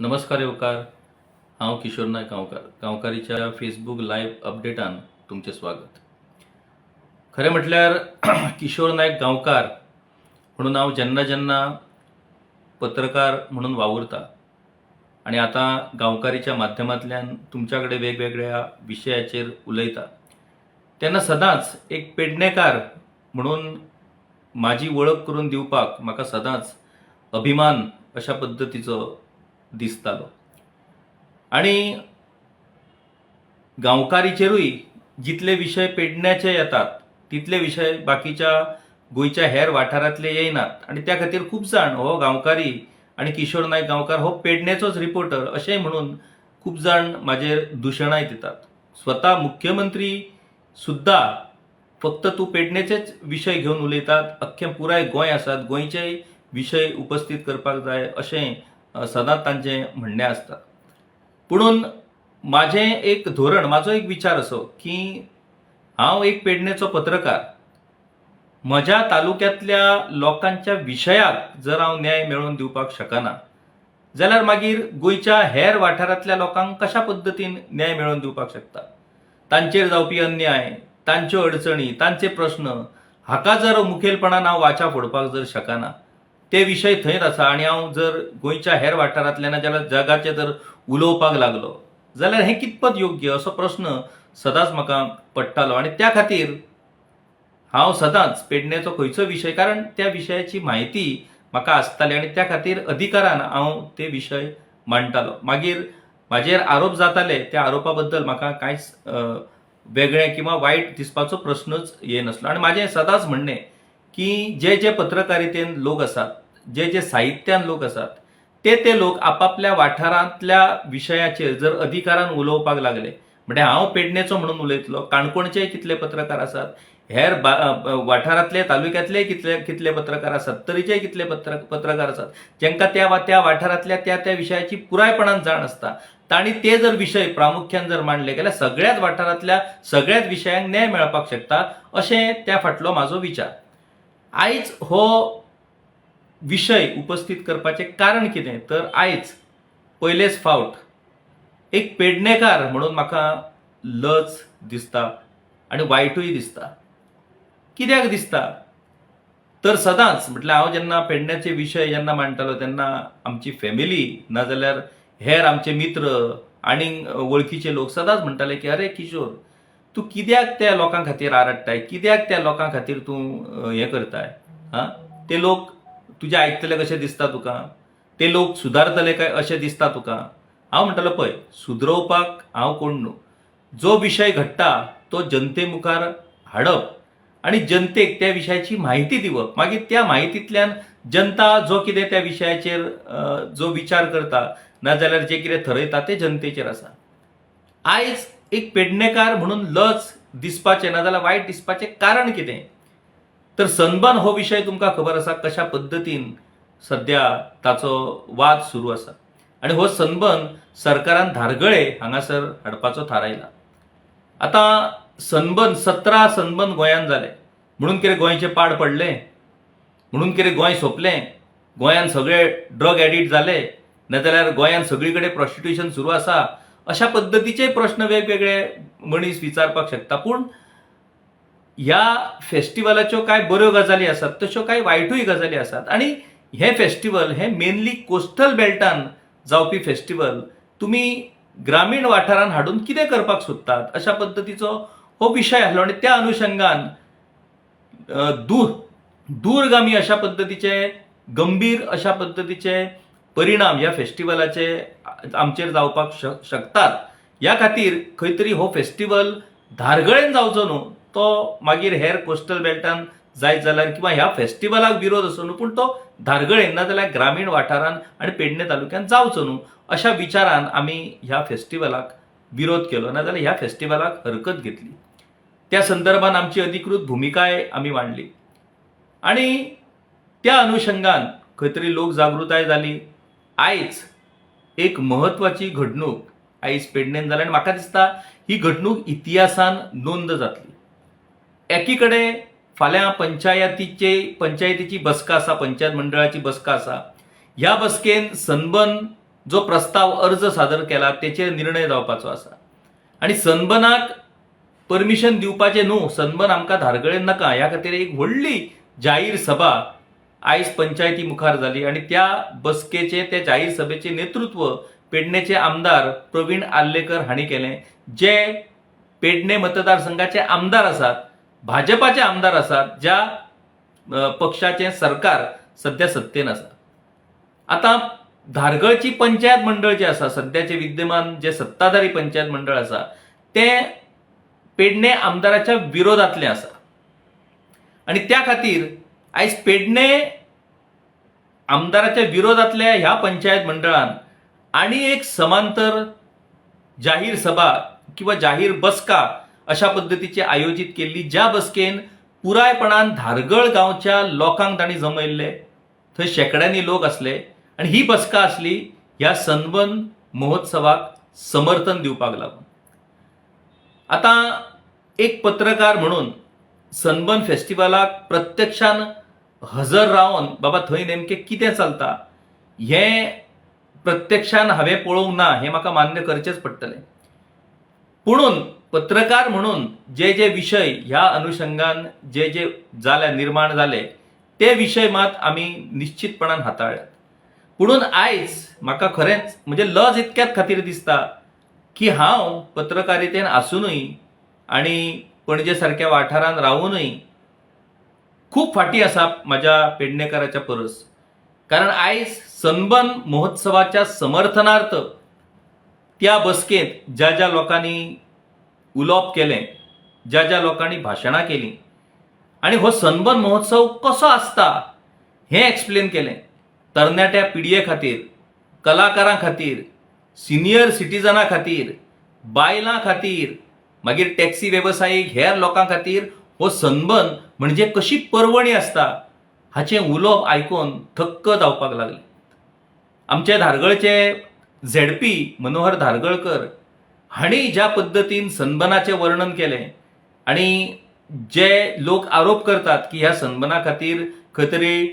नमस्कार येवकार हांव किशोर नायक गांवकार. गांवकारीच्या फेसबूक लायव्ह अपडेटान तुमचें स्वागत. खरें म्हटल्यार किशोर नायक गांवकार म्हणून हांव जेन्ना जेन्ना पत्रकार म्हणून वावुरता आनी आतां गांवकारीच्या माध्यमांतल्यान तुमच्या कडेन वेगवेगळ्या विशयाचेर उलयता तेन्ना सदांच एक पेडणेकार म्हणून म्हाजी वळख करून दिवपाक म्हाका सदांच अभिमान अशा पद्दतीचो दिसतालो. आणि गांवकारीचेरूय जितले विशय पेडण्याचे येतात तितले विशय बाकीच्या गोंयच्या हेर वाठारांतले येयनात आनी त्या खातीर खूब जाण हो गांवकारी आनी किशोर नायक गांवकार हो पेडणेचोच रिपोर्टर अशेंय म्हणून खूब जाण म्हाजेर दुशणाय दितात. स्वता मुख्यमंत्री सुद्दां फक्त तूं पेडणेचेच विशय घेवन उलयतात अख्खें पुराय गोंय आसात गोंयचेय विशय उपस्थित करपाक जाय अशें सदांच तांचें म्हणणे आसता पुणून माझे एक धोरण म्हाजो एक विचार असो की हांव एक पेडणेचो पत्रकार म्हज्या तालुक्यांतल्या लोकांच्या विशयाक जर हांव न्याय मेळोवन दिवपाक शकना जाल्यार मागीर गोंयच्या हेर वाठारांतल्या लोकांक कशा पद्दतीन न्याय मेळोवन दिवपाक शकता? तांचेर जावपी अन्याय तांच्यो अडचणी तांचे प्रश्न हाका जर मुखेलपणान हांव वाचा फोडपाक जर शकना ते विशय थंयच आसा आनी हांव जर गोंयच्या हेर वाठारांतल्यान जाल्यार जगाचे जर उलोवपाक लागलो जाल्यार हें कितपत योग्य? असो प्रस्न सदांच म्हाका पडटालो. आनी त्या खातीर हांव सदांच पेडणेचो खंयचो विशय कारण त्या विशयाची म्हायती म्हाका आसताली आनी त्या खातीर अधिकारान हांव ते विशय मांडटालो. मागीर म्हाजेर आरोप जाताले त्या आरोपा बद्दल म्हाका कांयच वेगळें किंवा वायट दिसपाचो प्रश्नच येनासलो आनी म्हाजें सदांच म्हणणें की जे जे पत्रकारितेन लोक आसात जे जे साहित्यान लोक आसात ते ते लोक आपापल्या वाठारांतल्या विशयाचेर जर अधिकारान उलोवपाक लागले म्हणजे हांव पेडणेचो म्हणून उलयतलो काणकोणचेय कितले पत्रकार आसात हेर वाठारांतले तालुक्यातले कितले कितले पत्रकार आसात तरेचे कितले पत्र पत्रकार आसात जेंका त्या वा- त्या वाठारांतल्या त्या त्या विशयाची पुरायपणान जाण आसता तांणी ते जर विशय प्रामुख्यान जर मांडले जाल्यार सगळ्याच वाठारांतल्या सगळ्याच विशयांक न्याय मेळपाक शकता अशें त्या फाटलो म्हाजो विचार. आयज हो विशय उपस्थित करपाचें कारण कितें? तर आयज पयलेच फावट. एक पेडणेकार म्हणून म्हाका लज दिसता आनी वायटूय दिसता. कित्याक दिसता? तर सदांच म्हटल्यार हांव जेन्ना पेडण्याचे विशय जेन्ना मांडटालो तेन्ना आमची फॅमिली नाजाल्यार हेर आमचे मित्र आनीक वळखीचे लोक सदांच म्हणटाले की अरे किशोर तूं कित्याक त्या लोकां खातीर आरडटाय कित्याक त्या लोकां खातीर तूं हें करताय? आं ते लोक तुजें आयकतले कशें दिसता तुका? ते लोक सुदारतले काय अशें दिसता तुका? हांव म्हणटालो पळय सुदरोवपाक हांव कोण न्हू? जो विशय घडटा तो जनते मुखार हाडप आनी जनतेक त्या विशयाची म्हायती दिवप. मागीर त्या म्हायतींतल्यान जनता जो कितें त्या विशयाचेर जो विचार करता नाजाल्यार जे कितें थरयता ते जनतेचेर आसा. आयज एक पेडणेकार म्हणून लज दिसपाचें नाजाल्यार वायट दिसपाचें कारण कितें? तर सनबर्न हो विशय तुमकां खबर आसा कशा पद्दतीन सध्या ताचो वाद सुरू आसा आनी हो सनबर्न सरकारान धारगळे हांगासर हाडपाचो थारायला आतां सनबर्न सतरा सनबर्न गोंयांत जाले. म्हणून कितें गोंयचें पाड पडलें? म्हणून कितें गोंय सोंपलें? गोंयांत सगळे ड्रग एडिक्ट जाले. नाजाल्यार गोंयांत सगळी कडेन प्रॉस्टिट्युशन सुरू आसा. अशा पद्धतीचे प्रश्न वेगवेगळे मनीस विचारपाक शकता. पूण ह्या फेस्टिवलाच्यो कांय बऱ्यो गजाली आसात तश्यो कांय वायटूय गजाली आसात आनी हे फेस्टिवल हे मेनली कोस्टल बेल्टान जावपी फेस्टिवल तुमी ग्रामीण वाठारांत हाडून कितें करपाक सोदतात? अशा पद्दतीचो हो विशय आसलो आनी त्या अनुशंगान दूर दूरगामी अशा पद्दतीचे गंभीर अशा पद्दतीचे परिणाम ह्या फेस्टिवलाचे आमचेर जावपाक शक- शकतात. ह्या खातीर खंय तरी हो फेस्टिवल धारगळेन जावचो न्हू तो मागीर हेर कोस्टल बेल्टान जायत जाल्यार किंवा ह्या फेस्टिवलाक विरोध असो न्हू पूण तो धारगळेन ना जाल्यार ग्रामीण वाठारांत आनी पेडणे तालुक्यांत जावचो न्हू अशा विचारान आमी ह्या फेस्टिवलाक विरोध केलो नाजाल्यार ह्या फेस्टिवलाक हरकत घेतली. त्या संदर्भान आमची अधिकृत भुमिकाय आमी मांडली. आनी त्या अनुशंगान खंय तरी लोक जागृताय जाली. आयज एक म्हत्वाची घडणूक आयज पेडणेन जाल्या आनी म्हाका दिसता ही घडणूक इतिहासान नोंद जातली. एकीकडे फाल्यां पंचायतीचे पंचायतीची बसका आसा पंचायत मंडळाची बसका आसा ह्या बसकेन सनबर्न जो प्रस्ताव अर्ज सादर केला तेचेर निर्णय जावपाचो आसा आनी सनबनाक परमिशन दिवपाचें न्हू सनबन आमकां धारगळेन नाका. ह्या खातीर एक व्हडली जाहीर सभा आयज पंचायती मुखार जाली आनी त्या बसकेचे त्या जाहीर सभेचे नेतृत्व पेडणेचे आमदार प्रवीण आल्लेकर हांणी केलें. जे पेडणे मतदारसंघाचे आमदार आसात भाजपाचे आमदार आसात ज्या पक्षाचे पक्षाचें सरकार सध्या सत्तेन आसा आतां धारगळची पंचायत मंडळ जे आसा सध्याचे विद्यमान जे सत्ताधारी पंचायत मंडळ आसा तें पेडणे आमदाराच्या विरोधातले आसा आनी त्या खातीर आयज पेडणे आमदाराच्या विरोधातल्या ह्या पंचायत मंडळान आनी एक समांतर जाहीर सभा किंवा जाहीर बसका अशा पद्धतीची आयोजीत केल्ली ज्या बसकेन पुरायपणान धारगळ गांवच्या लोकांक तांणी जमयल्ले थंय शेकड्यांनी लोक असले आनी ही बसका आसली ह्या सनबन महोत्सवाक समर्थन दिवपाक लागून. आतां एक पत्रकार म्हणून सनबर्न फेस्टिवलाक प्रत्यक्षान हजर रावन बाबा थंय नेमकें कितें चलता हें प्रत्यक्षान हांवें पळोवंक ना हें म्हाका मान्य करचेंच पडटलें. पुणून पत्रकार म्हणून जे जे विशय ह्या अनुशंगान जे जे जाल्या निर्माण जाले ते विशय मात आमी निश्चितपणान हाताळ्ळ्यात पुणून आयज म्हाका खरेंच म्हणजे लज इतक्याच खातीर दिसता की हांव पत्रकारितेन आसुनूय आनी पणजे सारक्या वाठारांत रावूनय खूब फाटी आसा माझ्या पेडणेकाराच्या परस. कारण आयज सनबन महोत्सवाच्या समर्थनार्थ त्या बसकेंत ज्या ज्या लोकांनी उलोवप केलें ज्या ज्या लोकांनी भाशणां केलीं आनी हो सनबन महोत्सव कसो आसता हें एक्सप्लेन केलें. तरणाट्या पिडये खातीर कलाकारां खातीर सिनियर सिटीजनां खातीर बायलां खातीर मागीर टॅक्सी वेवसायीक हेर लोकां खातीर हो सनबर्न म्हणजे कशी पर्वणी आसता हाचें उलोवप आयकून थक्क जावपाक लागलें. आमचे धारगळचे झेडपी मनोहर धारगळकर हांणी ज्या पद्दतीन सनबनाचें वर्णन केलें आनी जे लोक आरोप करतात की ह्या सनबना खातीर खंय तरी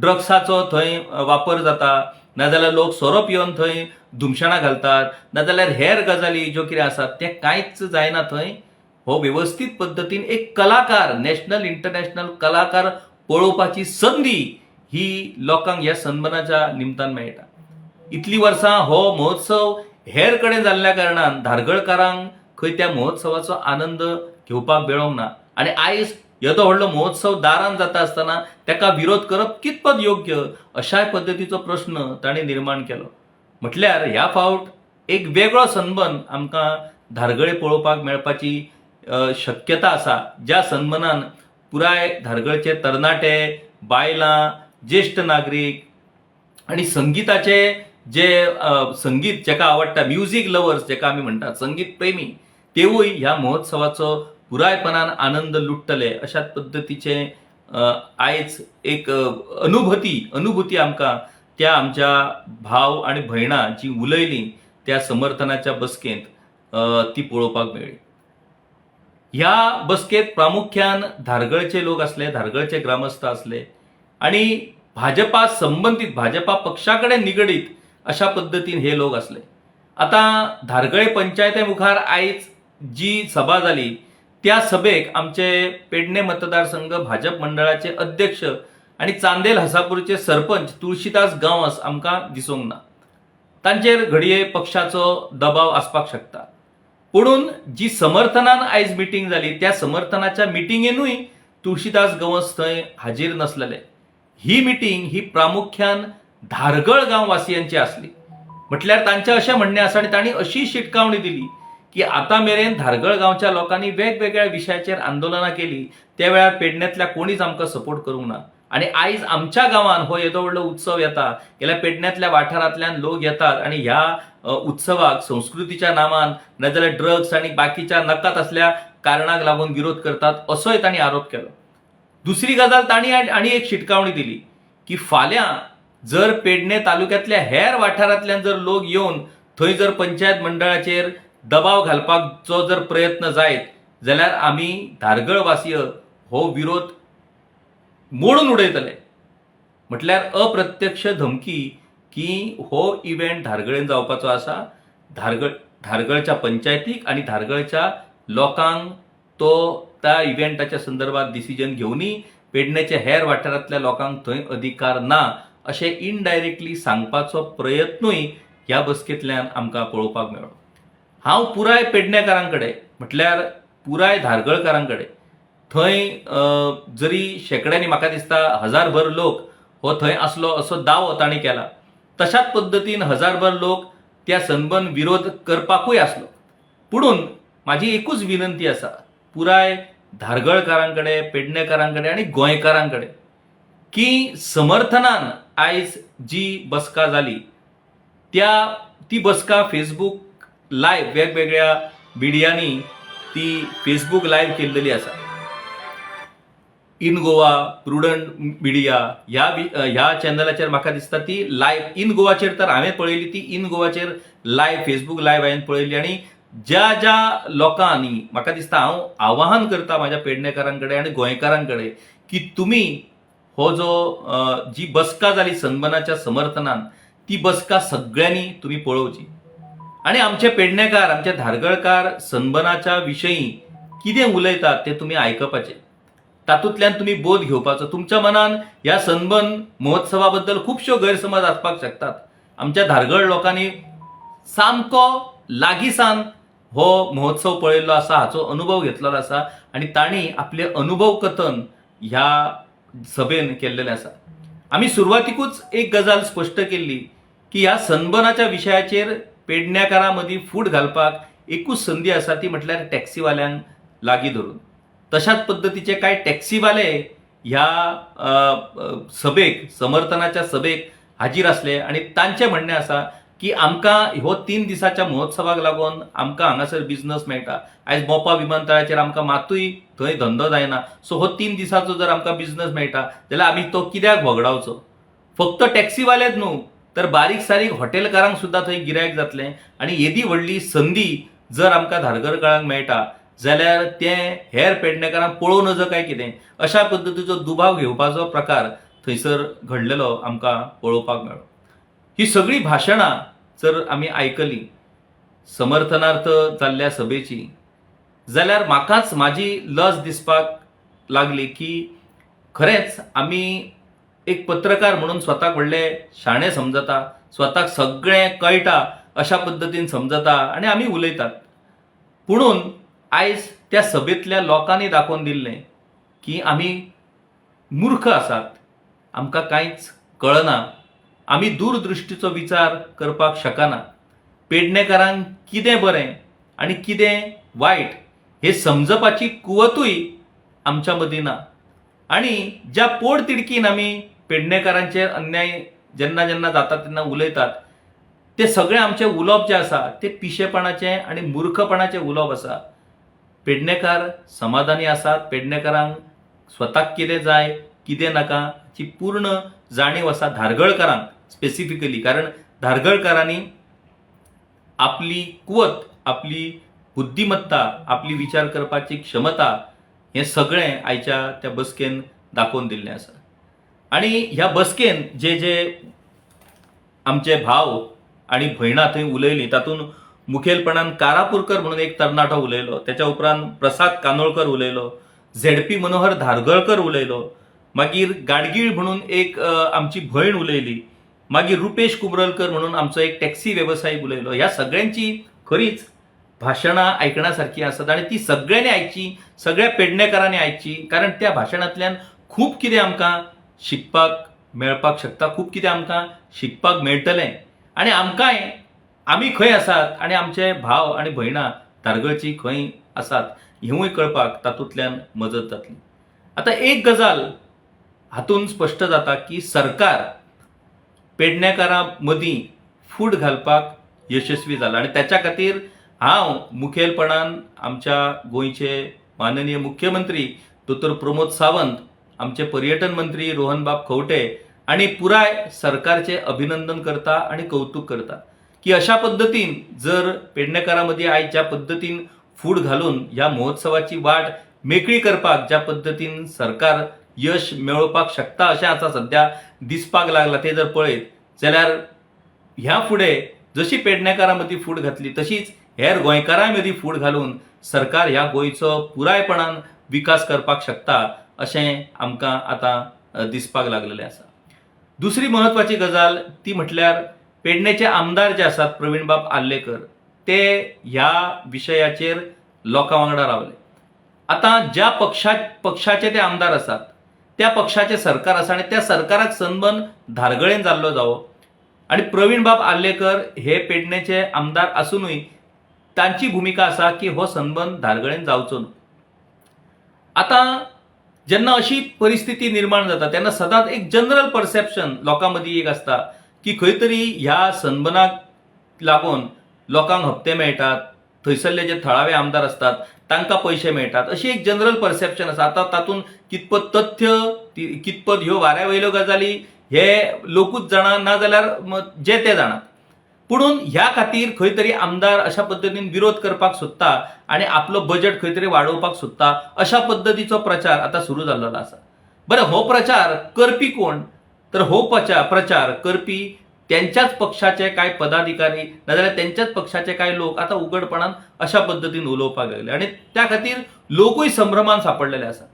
ड्रग्साचो थंय वापर जाता नाजाल्यार लोक सोरोप येवन थंय धुमशाणां घालतात नाजाल्यार हेर गजाली ज्यो कितें आसात तें कांयच जायना थंय. हो वेवस्थीत पद्दतीन एक कलाकार नॅशनल इंटरनॅशनल कलाकार पळोवपाची संदी ही लोकांक ह्या सन्मानाच्या निमतान मेळटा. इतलीं वर्सां हो महोत्सव हेर कडेन जाल्ल्या कारणान धारगळकारांक खंय त्या महोत्सवाचो आनंद घेवपाक मेळोंक ना. आनी आयज येदो व्हडलो महोत्सव दारान जाता आसतना ताका विरोध करप कितपत योग्य? अशाय पद्दतीचो प्रश्न ताणें निर्माण केलो. म्हटल्यार ह्या फावट एक वेगळो सन्मान आमकां धारगळे पळोवपाक मेळपाची शक्यता आसा. ज्या सन्मानान पुराय धारगळचे तरणाटे बायलां ज्येश्ठ नागरीक आनी संगीताचे जे संगीत जेका आवडटा म्युझीक लवर्स जेका आमी म्हणटात संगीत प्रेमी तेवूय ह्या महोत्सवाचो पुरायपणान आनंद लुटतले. अशा पद्दतीचे आयज एक अनुभूती अनुभूती आमकां त्या आमच्या भाव आणि भयणां जी उलयलीं त्या समर्थनाच्या बसकेंत ती पळोवपाक मेळ्ळी. ह्या बसकेत प्रामुख्यान धारगळचे लोक असले धारगळचे ग्रामस्थ असले आणि भाजपा संबंधित भाजपा पक्षाकडे निगडीत अशा पद्धतीन हे लोक असले आता धारगळे पंचायते मुखार आयज जी सभा जाली त्या सभेक आमचे पेडणे मतदारसंघ भाजप मंडळाचे अध्यक्ष आणि चांदेल हसापूरचे सरपंच तुळशीदास गांवस आमकां दिसूंक ना तांचेर घडये पक्षाचो दबाव आसपाक शकता. पुणून जी समर्थनान आयज मिटींग जाली त्या समर्थनाच्या मिटिंगेनूय तुळशीदास गांवस थंय हाजीर नसलेले. ही मिटींग ही प्रामुख्यान धारगळ गांववासियांची आसली. म्हटल्यार तांचें अशें म्हणणें आसा आनी तांणी अशी शिटकावणी दिली की आतां मेरेन धारगळ गांवच्या लोकांनी वेगवेगळ्या विशयाचेर आंदोलनां केली त्या वेळार पेडण्यांतल्या कोणीच आमकां सपोर्ट करूंक ना. आनी आयज आमच्या गांवान हो येदो व्हडलो उत्सव येता गेल्या पेडण्यांतल्या वाठारांतल्यान लोक येतात आनी ह्या उत्सवाक संस्कृतीच्या नामान नाजाल्यार ड्रग्स आनी बाकीच्या नकात असल्या कारणाक लागून विरोध करतात असोय तांणी आरोप केलो. दुसरी गजाल तांणी आनी आनी एक शिटकावणी दिली की फाल्यां जर पेडणे तालुक्यांतल्या हेर वाठारांतल्यान जर लोक येवन थंय जर पंचायत मंडळाचेर दबाव घालपाचो जर प्रयत्न जायत जाल्यार आमी धारगळ वासीय हो विरोध मोडून उडयतले. म्हटल्यार अप्रत्यक्ष धमकी की हो इव्हेंट धारगळेन जावपाचो आसा. धारगळ धारगळच्या पंचायतीक आनी धारगळच्या लोकांक तो त्या इव्हेंटाच्या संदर्भात डिसिजन घेवनी पेडण्याच्या हेर वाठारांतल्या लोकांक थंय अधिकार ना अशें इनडायरेक्टली सांगपाचो प्रयत्नूय ह्या बसकेंतल्यान आमकां पळोवपाक मेळ्ळो. हांव पुराय पेडणेकारां कडेन म्हटल्यार पुराय धारगळकारां कडेन थंय जरी शेकड्यांनी म्हाका दिसता हजारभर लोक हो थंय आसलो असो दावो तांणी केला तशाच पद्दतीन हजारभर लोक त्या सनबन विरोध करपाकूय आसलो. पुणून म्हाजी एकूच विनंती आसा पुराय धारगळकारां कडेन पेडणेकारां कडेन आनी गोंयकारां कडेन की समर्थनान आयज जी बसका जाली त्या ती बसका फेसबूक लाईव्ह वेगवेगळ्या मिडियांनी ती फेसबूक लाईव्ह केल्लेली आसा इन गोवा प्रुडंट मिडिया ह्या ह्या चॅनलाचेर म्हाका दिसता ती लायव्ह इन गोवाचेर तर हांवें पळयली ती. इन गोवाचेर लायव्ह फेसबूक लायव्ह हांवें पळयली. आनी ज्या ज्या लोकांनी म्हाका दिसता हांव आवाहन करता म्हाज्या पेडणेकारां कडेन आनी गोंयकारां कडेन की तुमी हो जो जी बसका जाली सन्मानाच्या समर्थनान ती बसका सगळ्यांनी तुमी पळोवची. आणि आमचे पेडणेकार आमचे धारगळकार सनबनाच्या विशयी कितें उलयतात ते तुमी आयकपाचें तातूंतल्यान तुमी बोध घेवपाचो तुमच्या मनान ह्या सनबन महोत्सवा बद्दल खुबश्यो गैरसमज आसपाक शकतात. आमच्या धारगळ लोकांनी सामको लागींसान हो महोत्सव पळयल्लो आसा हाचो अनुभव घेतलेलो आसा आनी तांणी आपले अनुभव कथन ह्या सभेन केल्लेलें आसा. आमी सुरवातीकूच एक गजाल स्पश्ट केल्ली की ह्या सनबनाच्या विशयाचेर पेडण्याकारां मदीं फूट घालपाक एकूच संदी आसा ती म्हटल्यार टॅक्सीवाल्यांक लागीं धरून. तशाच पद्दतीचे कांय टॅक्सीवाले ह्या सभेक समर्थनाच्या सभेक हाजीर आसले आनी तांचें म्हणणें आसा की आमकां हो तीन दिसाच्या महोत्सवाक लागून आमकां हांगासर बिझनस मेळटा. आयज मोपा विमानतळाचेर आमकां मातूय थंय धंदो जायना. सो हो तीन दिसाचो जर आमकां बिझनस मेळटा जाल्यार आमी तो कित्याक वगडावचो फक्त टॅक्सीवालेच न्हू. तर बारीक सारीक हॉटेलकारांक सुद्दां थंय गिरायक जातलें. आनी येदी व्हडली संदी जर आमकां धारगळकारांक मेळटा जाल्यार तें हेर पेडणेकारांक पळोवन नजो काय कितें? अशा पद्दतीचो दुबाव घेवपाचो प्रकार थंयसर घडलेलो आमकां पळोवपाक मेळ्ळो. ही सगळी भाशणां जर आमी आयकली समर्थनार्थ जाल्ल्या सभेची जाल्यार म्हाकाच म्हाजी लज दिसपाक लागली की खरेंच आमी एक पत्रकार म्हणून स्वताक व्हडले शाणे समजता स्वताक सगळें कळटा अशा पद्दतीन समजता आनी आमी उलयतात. पुणून आयज त्या सभेंतल्या लोकांनी दाखोवन दिल्लें की आमी मूर्ख आसात आमकां कांयच कळना. आमी दूरदृश्टीचो विचार करपाक शकना. पेडणेकारांक कितें बरें आनी कितें वायट हे समजपाची कुवतूय आमच्या मदीं ना. आनी ज्या पोड तिडकीन आमी पेडणेकारांचेर अन्याय जेन्ना जेन्ना जातात तेन्ना उलयतात ते सगळें आमचें उलोप जें आसा तें पिशेपणाचें आनी मूर्खपणाचे उलोप आसा पेडणेकार समाधानी आसात पेडणेकारांक स्वताक कितें जाय कितें नाका हाची पूर्ण जाणीव आसा धारगळकारांक स्पेसिफिकली कारण धारगळकारांनी आपली कुवत आपली बुद्धिमत्ता आपली विचार करपाची क्षमता हें सगळें आयच्या त्या बसकेन दाखोवन दिल्लें आसा आनी ह्या बसकेन जे जे आमचे भाव आनी भयणां थंय उलयलीं तातूंत मुखेलपणान कारापुरकर म्हणून एक तरणाटो उलयलो तेच्या उपरांत प्रसाद कानोळकर उलयलो झेडपी मनोहर धारगळकर उलयलो मागीर गाडगीळ म्हणून एक आमची भयण उलयली मागीर रुपेश कुबरलकर म्हणून आमचो एक टॅक्सी वेवसायीक उलयलो. ह्या सगळ्यांची खरीच भाशणां आयकण्यासारखी आसात आनी ती सगळ्यांनी आयची सगळ्या पेडणेकारांनी आयची कारण त्या भाशणांतल्यान खूब कितें आमकां शिकपाक मेळपाक शकता. खूब कितें आमकां शिकपाक मेळटलें. आनी आमकांय आमी खंय आसात आनी आमचे भाव आनी भयणां धारगळची खंय आसात हेंवूय कळपाक तातूंतल्यान मजत जातली. आतां एक गजाल हातून स्पश्ट जाता की सरकार पेडणेकारां मदीं फूट घालपाक यशस्वी जाला. आनी त्याच्या खातीर हांव मुखेलपणान आमच्या गोंयचे माननीय मुख्यमंत्री दोतोर प्रमोद सावंत आमचे पर्यटन मंत्री रोहनबाब खंवटे आनी पुराय सरकारचे अभिनंदन करता आनी कौतुक करता की अशा पद्दतीन जर पेडणेकारां मदीं आयज ज्या पद्दतीन फूड घालून ह्या महोत्सवाची वाट मेकळी करपाक ज्या पद्दतीन सरकार यश मेळोवपाक शकता अशें आतां सध्या दिसपाक लागला ते जर पळयत जाल्यार ह्या फुडें जशी पेडणेकारां मदीं फूट घातली तशीच हेर गोंयकारां मदीं फूट घालून सरकार ह्या गोंयचो पुरायपणान विकास करपाक शकता. अशें आमकां आतां दिसपाक लागलेलें आसा. दुसरी म्हत्वाची गजाल ती म्हटल्यार पेडणेचे आमदार जे आसात प्रवीणबाब आल्लेकर ते ह्या विशयाचेर लोकां वांगडा रावले. आतां ज्या पक्षा पक्षाचे ते आमदार आसात त्या पक्षाचे सरकार आसा आनी त्या सरकाराक सनबन धारगळेन जाल्लो जावो. आनी प्रवीणबाब आल्लेकर हे पेडणेचे आमदार आसुनूय तांची भुमिका आसा की हो संबंद धारगळेन जावचो न्हू. आतां जेन्ना अशी परिस्थिती निर्माण जाता तेन्ना सदांच एक जनरल परसेप्शन लोकां मदीं एक आसता की खंय तरी ह्या सनबनाक लागून लोकांक हप्ते मेळटात थंयसरले जे थळावे आमदार असतात तांकां पयशे मेळटात अशी एक जनरल परसेप्शन आसा आतां तातूंत कितपत तथ्य कितपत ह्यो वाऱ्या वयल्यो गजाली हे लोकूच जाणा ना जाल्यार जे ते जाणात. पुणून ह्या खातीर खंय तरी आमदार अशा पद्दतीन विरोध करपाक सोदता आनी आपलो बजेट खंय तरी वाडोवपाक सोदता अशा पद्दतीचो प्रचार आतां सुरू जाल्लो आसा. बरें हो प्रचार करपी कोण? तर हो प्रचार प्रचार करपी त्यांच्याच पक्षाचे कांय पदाधिकारी नाजाल्यार त्यांच्याच पक्षाचे कांय लोक आतां उघडपणान अशा पद्दतीन उलोवपाक लागले. आनी त्या खातीर लोकूय संभ्रमान सापडलेले आसा.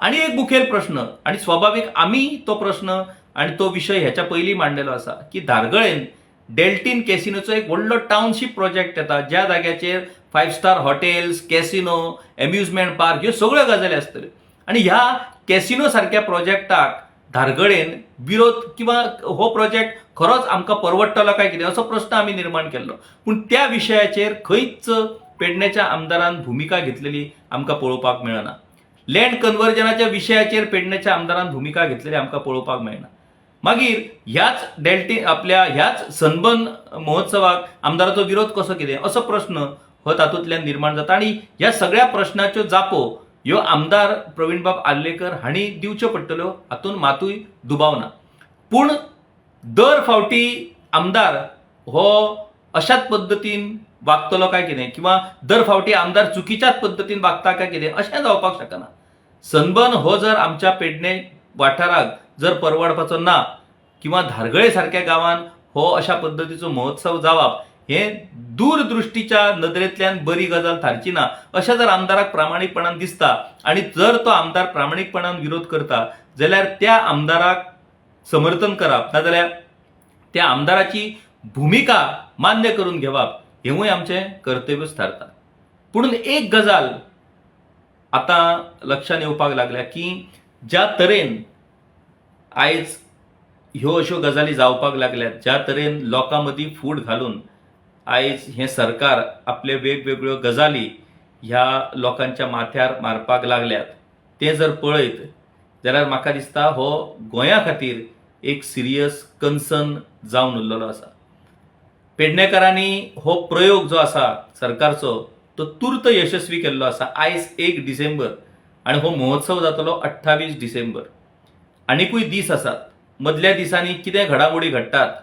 आनी एक मुखेल प्रश्न आनी स्वाभावीक आमी तो प्रश्न आनी तो विशय ह्याच्या पयलीं मांडलेलो आसा की धारगळेन डेल्टीन कॅसिनोचो एक व्हडलो टाउनशीप प्रोजेक्ट येता ज्या जाग्याचेर five star hotels casino amusement park ह्यो सगळ्यो गजाली आसतल्यो आनी ह्या कॅसिनो सारक्या प्रोजेक्टाक धारगळेन विरोध किंवा हो प्रोजेक्ट खरोच आमकां परवडटलो काय कितें? असो प्रश्न आमी निर्माण केल्लो. पूण त्या विशयाचेर खंयच पेडणेच्या आमदारान भुमिका घेतलेली आमकां पळोवपाक मेळना. लँड कन्वर्जनाच्या विशयाचेर पेडणेच्या आमदारान भुमिका घेतलेली आमकां पळोवपाक मेळना. मागीर ह्याच डेल्टी आपल्या ह्याच सनबर्न महोत्सवाक आमदाराचो विरोध कसो कितें? असो प्रश्न हो तातूंतल्यान निर्माण जाता. आनी ह्या सगळ्या प्रश्नाच्यो जापो ह्यो आमदार प्रवीणबाब आल्लेकर हांणी दिवच्यो पडटल्यो. हातूंत मातूय दुबाव ना पूण दर फावटी आमदार हो अशाच पद्दतीन वागतलो काय कितें? किंवा दर फावटी आमदार चुकीच्याच पद्दतीन वागता काय कितें? अशें जावपाक शकना. सनबर्न हो जर आमच्या पेडणे वाठाराक जर परवडपाचो ना किंवा धारगळे सारक्या गांवांत हो अशा पद्दतीचो महोत्सव जावप हे दूरदृश्टीच्या नदरेंतल्यान बरी गजाल थारची ना. अशें जर आमदाराक प्रामाणीकपणान दिसता आनी जर तो आमदार प्रामाणीकपणान विरोध करता जाल्यार त्या आमदाराक समर्थन करप. नाजाल्यार त्या आमदाराची भुमिका मान्य करून घेवप. हेवूय आमचें कर्तव्यच थारता पूण एक गजाल आतां लक्षांत येवपाक लागल्या की ज्या तरेन आयज ह्यो अश्यो गजाली जावपाक लागल्यात ज्या तरेन लोकां मदीं फूट घालून आयज हें सरकार आपले वेगवेगळ्यो गजाली ह्या लोकांच्या माथ्यार मारपाक लागल्यात. तें जर पळयत जाल्यार म्हाका दिसता हो गोंया खातीर एक सिरियस कन्सर्न जावन उरलेलो आसा. पेडणेकारांनी हो प्रयोग जो आसा सरकारचो तो तुर्त यशस्वी केल्लो आसा आयज एक डिसेंबर. आनी हो महोत्सव जातलो अठ्ठावीस डिसेंबर. आनिकूय दीस आसात. मदल्या दिसांनी कितें घडामोडी घडटात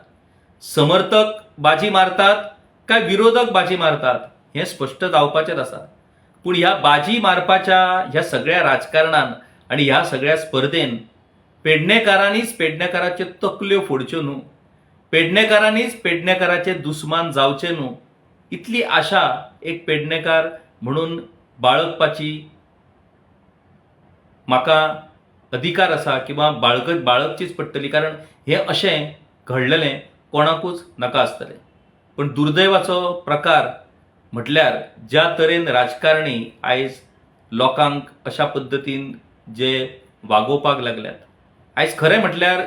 समर्थक बाजी मारतात काय विरोधक बाजी मारतात? हें स्पश्ट जावपाचेंच आसा पूण ह्या बाजी मारपाच्या ह्या सगळ्या राजकारणान आनी ह्या सगळ्या स्पर्धेन पेडणेकारांनीच पेडणेकाराच्यो तकल्यो फोडच्यो न्हू? पेडणेकारांनीच पेडणेकाराचे दुस्मान जावचे न्हू? इतली आशा एक पेडणेकार म्हणून बाळगपाची म्हाका अधिकार आसा किंवा बाळग बाळगचीच पडटली कारण हें अशें घडलेलें कोणाकूच नाका आसतलें पण दुर्दैवाचो प्रकार म्हटल्यार ज्या तरेन राजकारणी आयज लोकांक अशा पद्दतीन जे वागोवपाक लागल्यात. आयज खरें म्हटल्यार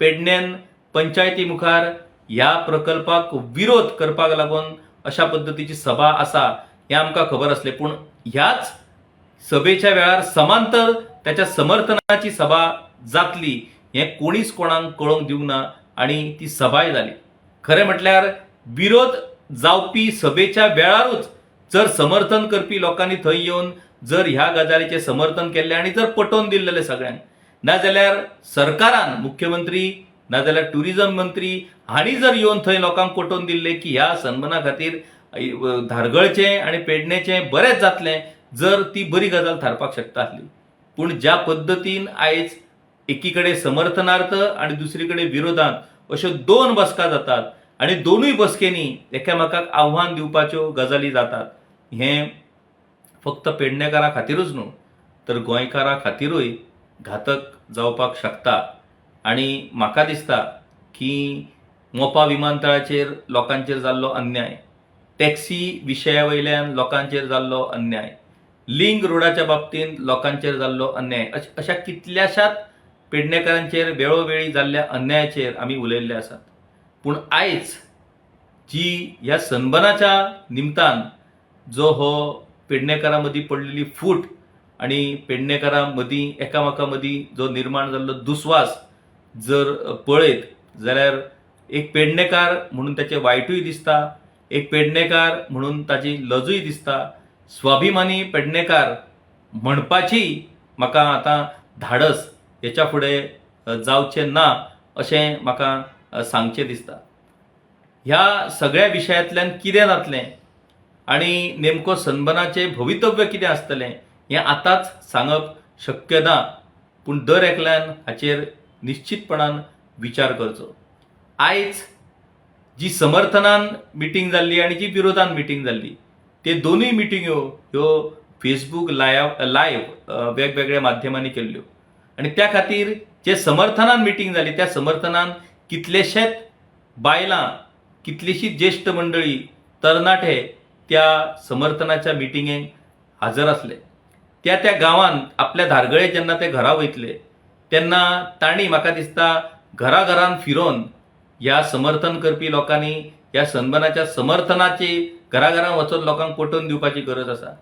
पेडण्यान पंचायती मुखार ह्या प्रकल्पाक विरोध करपाक लागून अशा पद्दतीची सभा आसा हें आमकां खबर आसलें पूण ह्याच सभेच्या वेळार समांतर त्याच्या समर्थनाची सभा जातली हें कोणीच कोणाक कळोवंक दिवंक ना आनी ती सभाय जाली खरें म्हटल्यार विरोध जावपी सभेच्या वेळारूच जर समर्थन करपी लोकांनी थंय येवन जर ह्या गजालीचें समर्थन केल्लें आनी जर पटोवन दिल्लें सगळ्यांक. नाजाल्यार सरकारान मुख्यमंत्री नाजाल्यार टुरिजम मंत्री हांणी जर येवन थंय लोकांक पटोवन दिल्लें की ह्या सन्माना खातीर धारगळचें आनी पेडणेचें बरेंच जातलें जर ती बरी गजाल थारपाक शकता आसली. पूण ज्या पद्दतीन आयज एकीकडे समर्थनार्थ आनी दुसरीकडे विरोधांत अश्यो दोन बसका जातात आणि दोनूय बसकेनी एकामेकाक आव्हान दिवपाच्यो गजाली जातात. हें फक्त पेडणेकारा खातीरूच न्हू तर गोंयकारा खातीरूय घातक जावपाक शकता. आनी म्हाका दिसता की मोपा विमानतळाचेर लोकांचेर जाल्लो अन्याय टॅक्सी विशया वयल्यान लोकांचेर जाल्लो अन्याय लिंग रोडाच्या बाबतींत लोकांचेर जाल्लो अन्याय. अश- अशा कितल्याशाच पेडणेकारांचेर वेळोवेळी जाल्ल्या अन्यायाचेर आमी उलयल्ले आसात. पूण आयज जी ह्या सनबनाच्या निमतान जो हो पेडणेकारां मदीं पडलेली फूट आनी पेडणेकारां मदीं एकामेका मदीं जो निर्माण जाल्लो दुस्वास जर पळयत जाल्यार एक पेडणेकार म्हणून ताचें वायटूय दिसता एक पेडणेकार म्हणून ताची लजूय दिसता स्वाभिमानी पेडणेकार म्हणपाची म्हाका आतां धाडस हेच्या फुडें जावचें ना अशें म्हाका सांगचें दिसता. ह्या सगळ्या विशयांतल्यान कितें जातलें? आनी नेमको सनबनाचें भवितव्य कितें आसतलें हें आतांच सांगप शक्य ना. पूण दर एकल्यान हाचेर निश्चितपणान विचार करचो. आयज जी समर्थनान मिटींग जाल्ली आनी जी विरोधान मिटींग जाल्ली ते दोनूय मिटिंग्यो ह्यो फेसबूक लायव लायव्ह वेगवेगळ्या माध्यमांनी केल्ल्यो हो. आनी त्या खातीर जे समर्थनान मिटींग जाली त्या समर्थनान कितलेशेच बायलां कितलीशीच ज्येश्ठ मंडळी तरणाटे त्या समर्थनाच्या मिटिंगेक हजर आसले त्या त्या गांवांत आपल्या धारगळे जेन्ना ते घरा वयतले तेन्ना तांणी म्हाका दिसता घरा घरान फिरोन ह्या समर्थन करपी लोकांनी ह्या सन्मानाच्या समर्थनाची घरा वचून लोकांक पटोवन दिवपाची गरज आसा.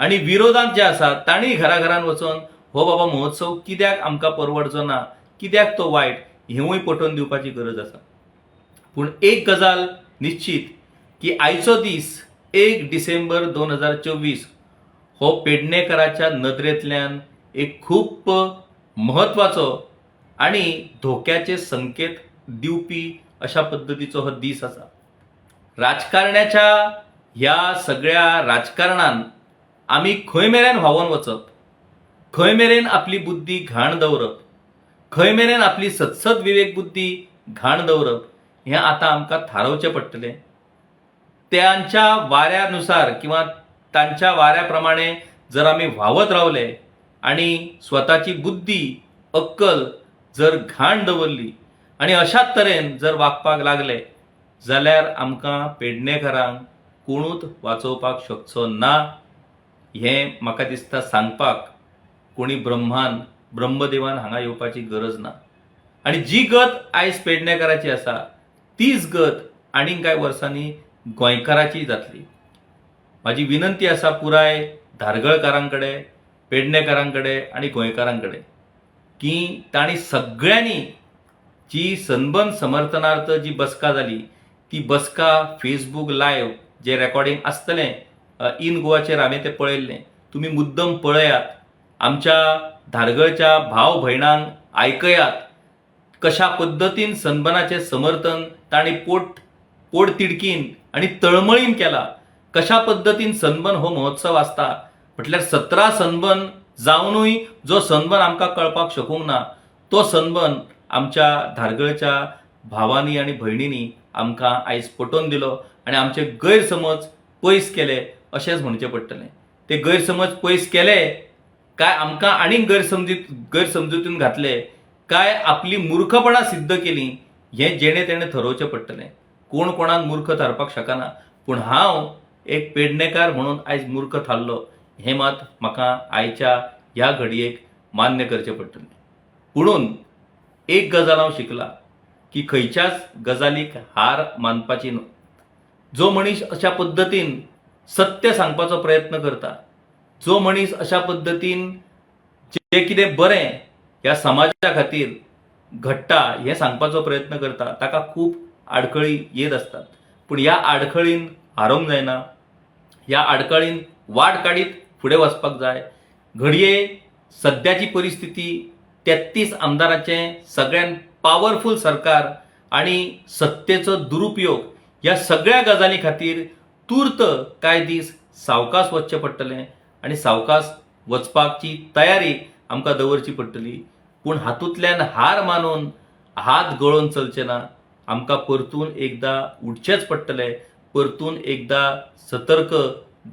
आनी विरोधांत जे आसा तांणी घरा वचून हो बाबा महोत्सव कित्याक आमकां परवडचो ना कित्याक तो वायट हेंवूय पटोवन दिवपाची गरज आसा. पूण एक गजाल निश्चित की आयचो दीस एक डिसेंबर दोन हजार चोवीस हो पेडणेकराच्या नदरेंतल्यान एक खूब म्हत्वाचो आनी धोक्याचे संकेत दिवपी अशा पद्दतीचो हो दीस आसा. राजकारण्याच्या ह्या सगळ्या राजकारणान आमी खंय मेरेन व्हांवोन वचप. खंय मेरेन आपली बुद्धी घाण दवरप. खंय मेरेन आपली सत्सद विवेक बुद्धी घाण दवरप हें आतां आमकां थारावचें पडटलें. त्यांच्या वाऱ्यानुसार किंवा तांच्या वाऱ्या प्रमाणे जर आमी व्हांवत रावले आनी स्वताची बुद्धी अक्कल जर घाण दवरली आनी अशाच तरेन जर वागपाक लागले जाल्यार आमकां पेडणेकारांक कोणूच वाचोवपाक शकचो ना हें म्हाका दिसता सांगपाक कोणी ब्रह्मान ब्रह्मदेवान हांगा येवपाची गरज ना. आनी जी गत आयज पेडणेकाराची आसा तीच गत आनीक कांय वर्सांनी गोंयकाराची जातली. म्हाजी विनंती आसा पुराय धारगळकारां कडेन पेडणेकारां कडेन आनी गोंयकारां कडेन की तांणी सगळ्यांनी जी सनबन समर्थनार्थ जी बसका जाली ती बसका फेसबूक लायव्ह जे रेकॉर्डिंग आसतलें इन गोवाचेर हांवें तें पळयल्लें तुमी मुद्दम पळयात. आमच्या धारगळच्या भाव भयणांक आयकयात कशा पद्दतीन सनबनाचें समर्थन तांणी पोट पोट तिडकीन आनी तळमळीन केला. कशा पद्दतीन सनबन हो महोत्सव आसता म्हटल्यार सतरा सनबन जावनूय जो सनबन आमकां कळपाक शकूंक ना तो सनबन आमच्या धारगळच्या भावांनी आनी भयणींनी आमकां आयज पटोवन दिलो आनी आमचे गैरसमज पयस केले अशेंच म्हणचें पडटलें. ते गैरसमज पयस केले काय आमकां आनीक गैरसमजीत गैरसमजुतीन घातले काय आपली मूर्खपणां सिद्ध केली हें जेणे तेणें थरोवचें पडटलें. कोण कोणाक मूर्ख थारपाक शकना पूण हांव एक पेडणेकार म्हणून आयज मूर्ख थारलो हें मात म्हाका आयच्या ह्या घडयेक मान्य करचें पडटलें. पुणून एक गजाल हांव शिकला. की खंयच्याच गजालीक हार मानपाची न्हू जो मनीस अशा पद्दतीन सत्य सांगपाचो प्रयत्न करता जो मनीस अशा पद्दतीन जे कितें बरें ह्या समाजा खातीर घडटा हें सांगपाचो प्रयत्न करता ताका खूब आडखळी येत आसतात पूण ह्या आडखळीन हारोंक जायना. ह्या आडखळीन वाट काडीत फुडें वचपाक जाय. घडये सद्याची परिस्थिती तेत्तीस आमदाराचें सगळ्यान पावरफूल सरकार आनी सत्तेचो दुरुपयोग ह्या सगळ्या गजाली खातीर तूर्त कांय दीस सावकास वचचें पडटलें आनी सावकास वचपाची तयारी आमकां दवरची पडटली. पूण हातूंतल्यान हार मानून हात गळोवन चलचे ना. आमकां परतून एकदां उठचेंच पडटलें परतून एकदां सतर्क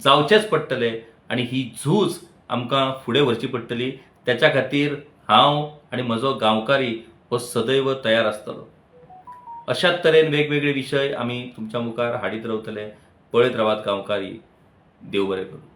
जावचेच पडटलें आनी ही झूज आमकां फुडें व्हरची पडटली. त्याच्या खातीर हांव आनी म्हजो गांवकारी हो सदैव तयार असतलो अशाच तरेन वेगवेगळे विशय आमी तुमच्या मुखार हाडीत रावतले. पळयत रावात गांवकारी. देव बरें करूं.